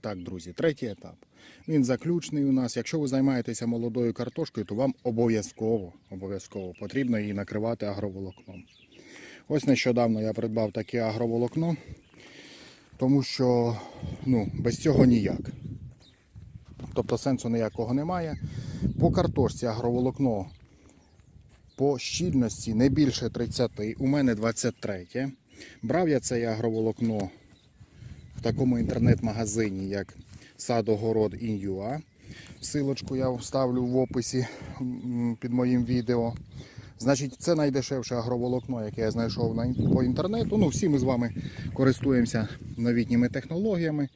Так, друзі, третій етап. Він заключний у нас. Якщо ви займаєтеся молодою картошкою, то вам обов'язково обов'язково потрібно її накривати агроволокном. Ось нещодавно я придбав таке агроволокно, тому що ну, без цього ніяк. Тобто сенсу ніякого немає. По картошці агроволокно по щільності не більше 30, у мене 23. Брав я це агроволокно в такому інтернет-магазині, як Садогород Ін'юа. Силочку я вставлю в описі під моїм відео. Значить, це найдешевше агроволокно, яке я знайшов на, по інтернету. Ну, всі ми з вами користуємося новітніми технологіями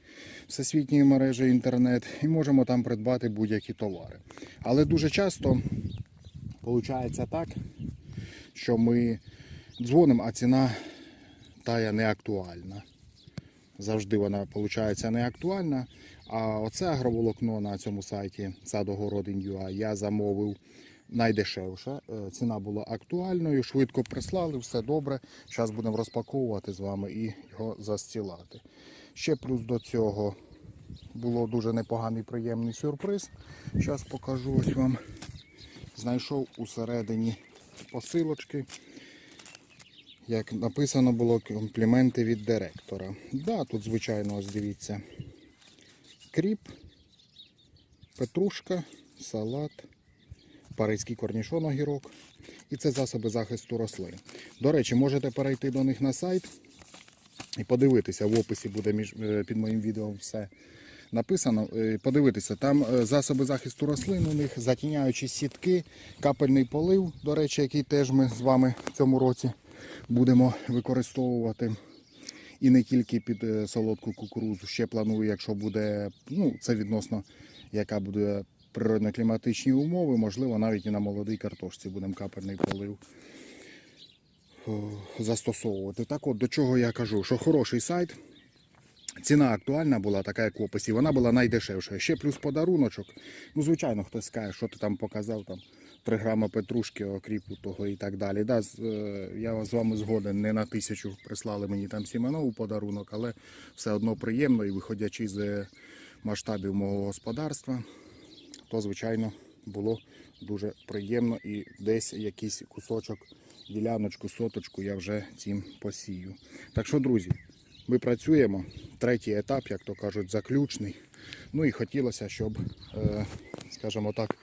всесвітньої мережі інтернет і можемо там придбати будь-які товари. Але дуже часто виходить так, що ми дзвонимо, а ціна тая не актуальна. Завжди вона виходить не актуальна. А оце агроволокно на цьому сайті Садогородин.ua я замовив найдешевше. Е, Ціна була актуальною, швидко прислали, все добре. Зараз будемо розпаковувати з вами і його застілати. Ще плюс до цього було дуже непоганий приємний сюрприз. Зараз покажу ось вам. Знайшов усередині посилочки як написано було компліменти від директора. Да, тут, звичайно, ось дивіться. Кріп, петрушка, салат, паризький корнішон огірок. І це засоби захисту рослин. До речі, можете перейти до них на сайт і подивитися, в описі буде між, е, під моїм відео все написано. Е, Подивитися, там е, засоби захисту рослин у них, затіняючі сітки, капельний полив, до речі, який теж ми з вами в цьому році будемо використовувати. І не тільки під е, солодку кукурузу. Ще планую, якщо буде, ну це відносно, яка буде природно-кліматичні умови, можливо, навіть і на молодій картошці будемо капельний полив застосовувати. Так от, до чого я кажу, що хороший сайт. Ціна актуальна була, така як в описі, вона була найдешевша. Ще плюс подаруночок. Ну, звичайно, хтось скаже, що ти там показав, там 3 грама петрушки, окріпу того і так далі. Да, е, я з вами згоден, не на тисячу прислали мені там сімено у подарунок, але все одно приємно і виходячи з масштабів мого господарства, то звичайно було дуже приємно і десь якийсь кусочок, діляночку, соточку я вже цим посію. Так що, друзі, ми працюємо. Третій етап, як то кажуть, заключний. Ну і хотілося, щоб, е, скажімо так,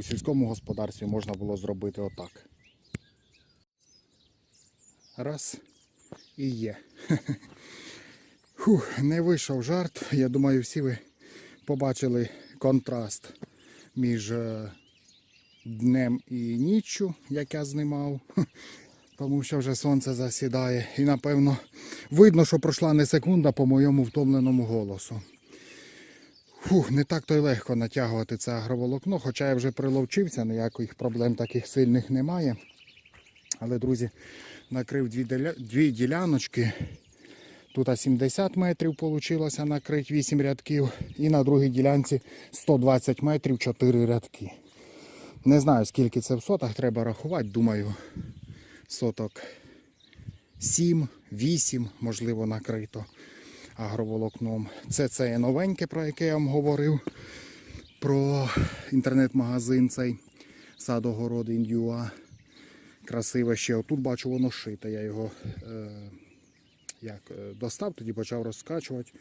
у сільському господарстві можна було зробити отак. Раз і є. Фух, не вийшов жарт. Я думаю, всі ви побачили контраст між е, днем і ніччю, як я знімав. Тому що вже сонце засідає. І напевно видно, що пройшла не секунда по моєму втомленому голосу. Фух, не так то й легко натягувати це агроволокно, хоча я вже приловчився, ніяких проблем таких сильних немає. Але, друзі, накрив дві, деля... дві діляночки. Тут 70 метрів вийшло накрити 8 рядків. І на другій ділянці 120 метрів 4 рядки. Не знаю, скільки це в сотах треба рахувати, думаю, соток 7, 8, можливо, накрито агроволокном. Це це новеньке, про яке я вам говорив. Про інтернет-магазин цей Садогород Індюа. Красиве ще. Отут бачу, воно шите. Я його е, як, е, достав, тоді почав розкачувати.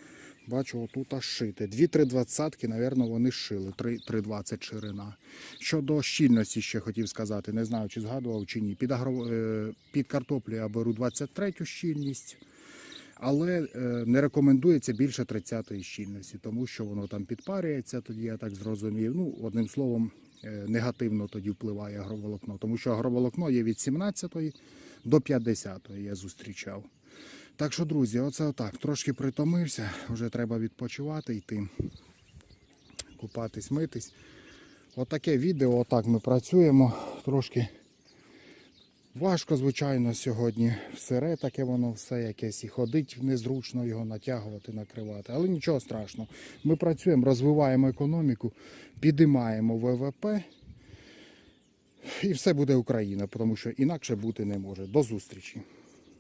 Бачу, отут аж шите. Дві-три двадцятки, напевно, вони шили. 3,20 ширина. Щодо щільності ще хотів сказати, не знаю, чи згадував чи ні. Під, агро... е, під картоплю я беру 23 щільність. Але е, не рекомендується більше 30-ї щільності, тому що воно там підпарюється, тоді я так зрозумів. Ну, одним словом, е, негативно тоді впливає агроволокно, тому що агроволокно є від 17-ї до 50-ї, я зустрічав. Так що, друзі, оце отак. Трошки притомився, вже треба відпочивати, йти, купатись, митись. Отаке відео, отак ми працюємо. Трошки Важко, звичайно, сьогодні всере таке воно все якесь і ходить незручно його натягувати, накривати. Але нічого страшного. Ми працюємо, розвиваємо економіку, підіймаємо ВВП. І все буде Україна, тому що інакше бути не може. До зустрічі!